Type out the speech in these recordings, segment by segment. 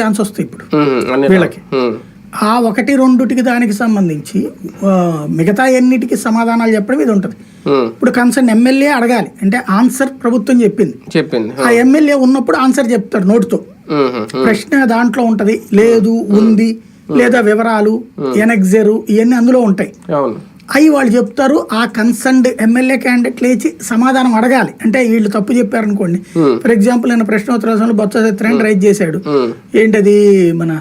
Chance వస్తాయి ఇప్పుడు. వీళ్ళకి. ఆ ఒకటి రెండుటికి దానికి సంబంధించి మిగతా ఎన్నిటికి సమాధానాలు చెప్పడం ఇది ఉంటుంది. ఇప్పుడు కన్సర్న్ ఎమ్మెల్యే అడగాలి. అంటే ఆన్సర్ ప్రభుత్వం చెప్పింది. చెప్పింది ఆ ఎమ్మెల్యే ఉన్నప్పుడు ఆన్సర్ చెప్తాడు నోటితో. ప్రశ్న దాంట్లో ఉంటది. లేదు ఉంది లేదా వివరాలు ఎనెక్జరు ఇవన్నీ అందులో ఉంటాయి. అవి వాళ్ళు చెప్తారు ఆ కన్సర్న్డ్ ఎమ్మెల్యే క్యాండిడేట్ లేచి సమాధానం అడగాలి. అంటే వీళ్ళు తప్పు చెప్పారనుకోండి. ఫర్ ఎగ్జాంపుల్ నేను ప్రశ్నోత్తరాలు బొత్స సత్యనారాయణ రైజ్ చేశాడు. ఏంటది మన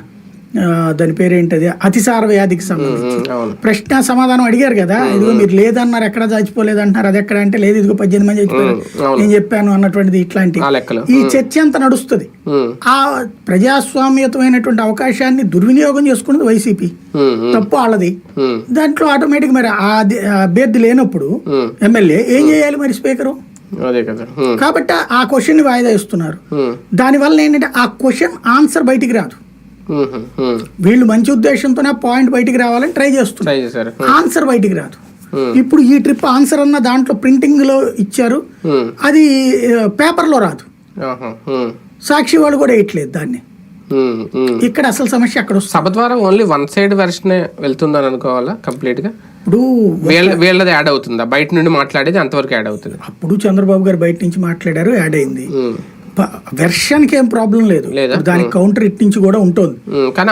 దాని పేరేంటది? అతిసార వ్యాధికి సంబంధించి ప్రశ్న సమాధానం అడిగారు కదా? ఇదిగో మీరు లేదన్నారు ఎక్కడ చచ్చిపోలేదు అంటున్నారు అది ఎక్కడ అంటే లేదు ఇదిగో పద్దెనిమిది మంది చచ్చిపోయారు. నేను చెప్పాను అన్నటువంటిది ఇట్లాంటి. ఈ చర్చ అంతా నడుస్తుంది. ఆ ప్రజాస్వామ్యతమైనటువంటి అవకాశాన్ని దుర్వినియోగం చేసుకున్నది వైసీపీ. తప్పు వాళ్ళది. దాంట్లో ఆటోమేటిక్ మరి ఆ అభ్యర్థి లేనప్పుడు ఎమ్మెల్యే ఏం చేయాలి మరి స్పీకరు? అదే కాబట్టి ఆ క్వశ్చన్ వాయిదా ఇస్తున్నారు దానివల్ల ఏంటంటే ఆ క్వశ్చన్ ఆన్సర్ బయటికి రాదు. వీళ్ళు మంచి ఉద్దేశంతోనే పాయింట్ బయటికి రావాలని ట్రై చేస్తున్నారు. ఆన్సర్ బయటికి రాదు. ఇప్పుడు ఈ ట్రిప్ ఆన్సర్ అన్న దాంట్లో ప్రింటింగ్లో ఇచ్చారు అది పేపర్లో రాదు. సాక్షి వాళ్ళు కూడా వేయట్లేదు దాన్ని. ఇక్కడ అసలు సమస్య అక్కడ సభ ద్వారా ఓన్లీ వన్ సైడ్ వెర్షనే వెళ్తుందని అనుకోవాలా కంప్లీట్గా? ఇప్పుడు వీళ్ళ వీళ్ళది యాడ్ అవుతుందా? బయట నుండి మాట్లాడేది అంతవరకు యాడ్ అవుతుంది. అప్పుడు చంద్రబాబు గారు బయట నుంచి మాట్లాడారు యాడ్ అయింది. ఉమ్, వెర్షన్కి ఏం ప్రాబ్లం లేదు. దానికి కౌంటర్ ఇట్ నుంచి కూడా ఉంటుంది. కానీ